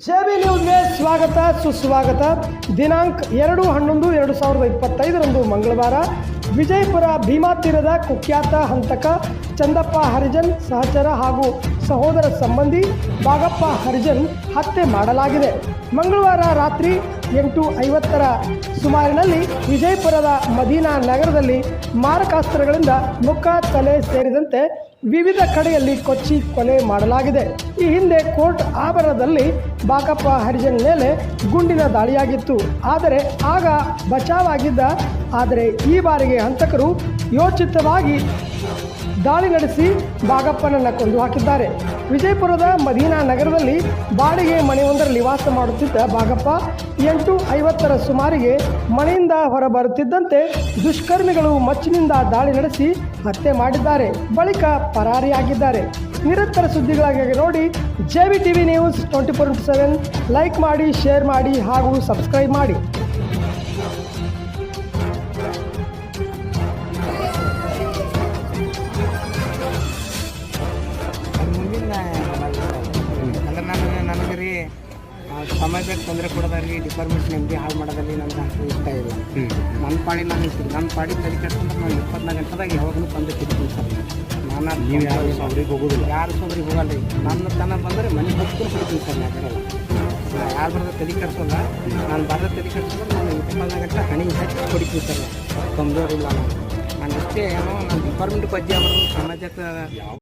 JB ನ್ಯೂಸ್ಗೆ ಸ್ವಾಗತ, ಸುಸ್ವಾಗತ. ದಿನಾಂಕ ಎರಡು ಹನ್ನೊಂದು, ಎರಡು ಸಾವಿರದ ಇಪ್ಪತ್ತೈದರಂದು ಮಂಗಳವಾರ. ವಿಜಯಪುರ ಭೀಮಾ ತೀರದ ಕುಖ್ಯಾತ ಹಂತಕ ಚಂದಪ್ಪ ಹರಿಜನ್ ಸಹಚರ ಹಾಗೂ ಸಹೋದರ ಸಂಬಂಧಿ ಬಾಗಪ್ಪ ಹರಿಜನ್ ಹತ್ಯೆ ಮಾಡಲಾಗಿದೆ. ಮಂಗಳವಾರ ರಾತ್ರಿ ಎಂಟು ಐವತ್ತರ ಸುಮಾರಿನಲ್ಲಿ ವಿಜಯಪುರದ ಮದೀನಾ ನಗರದಲ್ಲಿ ಮಾರಕಾಸ್ತ್ರಗಳಿಂದ ಮುಖ, ತಲೆ ಸೇರಿದಂತೆ ವಿವಿಧ ಕಡೆಯಲ್ಲಿ ಕೊಚ್ಚಿ ಕೊಲೆ ಮಾಡಲಾಗಿದೆ. ಈ ಹಿಂದೆ ಕೋರ್ಟ್ ಆವರಣದಲ್ಲಿ ಬಾಕಪ್ಪ ಹರಿಜನ್ ಮೇಲೆ ಗುಂಡಿನ ದಾಳಿಯಾಗಿತ್ತು. ಆದರೆ ಆಗ ಬಚಾವಾಗಿದ್ದ, ಆದರೆ ಈ ಬಾರಿಗೆ ಹಂತಕರು ಯೋಚಿತವಾಗಿ ದಾಳಿ ನಡೆಸಿ ಬಾಗಪ್ಪನನ್ನು ಕೊಂದು ಹಾಕಿದ್ದಾರೆ. ವಿಜಯಪುರದ ಮದೀನಾ ನಗರದಲ್ಲಿ ಬಾಡಿಗೆ ಮನೆಯೊಂದರಲ್ಲಿ ವಾಸ ಮಾಡುತ್ತಿದ್ದ ಬಾಗಪ್ಪ ಎಂಟು ಐವತ್ತರ ಸುಮಾರಿಗೆ ಮನೆಯಿಂದ ಹೊರಬರುತ್ತಿದ್ದಂತೆ ದುಷ್ಕರ್ಮಿಗಳು ಮಚ್ಚಿನಿಂದ ದಾಳಿ ನಡೆಸಿ ಹತ್ಯೆ ಮಾಡಿದ್ದಾರೆ. ಬಳಿಕ ಪರಾರಿಯಾಗಿದ್ದಾರೆ. ನಿರಂತರ ಸುದ್ದಿಗಳಾಗಿ ನೋಡಿ J V T V news twenty four into seven. Like ಮಾಡಿ, ಶೇರ್ ಮಾಡಿ ಹಾಗೂ ಸಬ್ಸ್ಕ್ರೈಬ್ ಮಾಡಿ. ಸಮಾಜಕ್ಕೆ ತೊಂದರೆ ಕೊಡೋದಾಗಲಿ ಡಿಪಾರ್ಟ್ಮೆಂಟ್ ನೆಮ್ಮದಿ ಹಾಳು ಮಾಡೋದಲ್ಲಿ ನನ್ನ ಅಷ್ಟು ಇಷ್ಟ ಇಲ್ಲ. ನನ್ನ ಪಾಡಿ ನಾನು ಇರ್ತೀನಿ ನನ್ನ ಪಾಡಿ ತಲೆ ಕೆಡ್ಸ್ಕೊಂಡ್ರೆ ನಾನು ಇಪ್ಪತ್ನಾಲ್ಕು ಗಂಟೆದಾಗ ಯಾವಾಗಲೂ ತಂದೆ ತಿರ್ತೀನಿ ಸರ್. ನಾನು ನೀವು ಯಾರು ಸೊಬ್ರಿಗೆ ಹೋಗೋದಿಲ್ಲ? ಯಾರು ಸೊಬ್ರಿಗೆ ಹೋಗಲ್ಲ. ನನ್ನ ತನ ಬಂದರೆ ಮನೆ ಹಚ್ಕೊಂಡು ಬಿಡ್ತೀನಿ ಸರ್ ನಾನು ಯಾರು ಬರೋದ ತಲೆ ಕೆಡ್ಸೋಲ್ಲ. ನಾನು ಬರೋದ ತಲೆ ಕೆಡ್ಸೋದ್ರೆ ನಾನು ಇಪ್ಪತ್ನಾಲ್ಕು ಗಂಟೆ ಹಣಿ ಹಾಕಿ ಹೊಡಿತೀನಿ ಸರ್. ಇಲ್ಲ. ನಾನು. ನಾನು ಅಷ್ಟೇ ಏನೋ ನಾನು ಡಿಪಾರ್ಟ್ಮೆಂಟ್ ಬಗ್ಗೆ ಅವರು ಸಮಾಜಕ್ಕೆ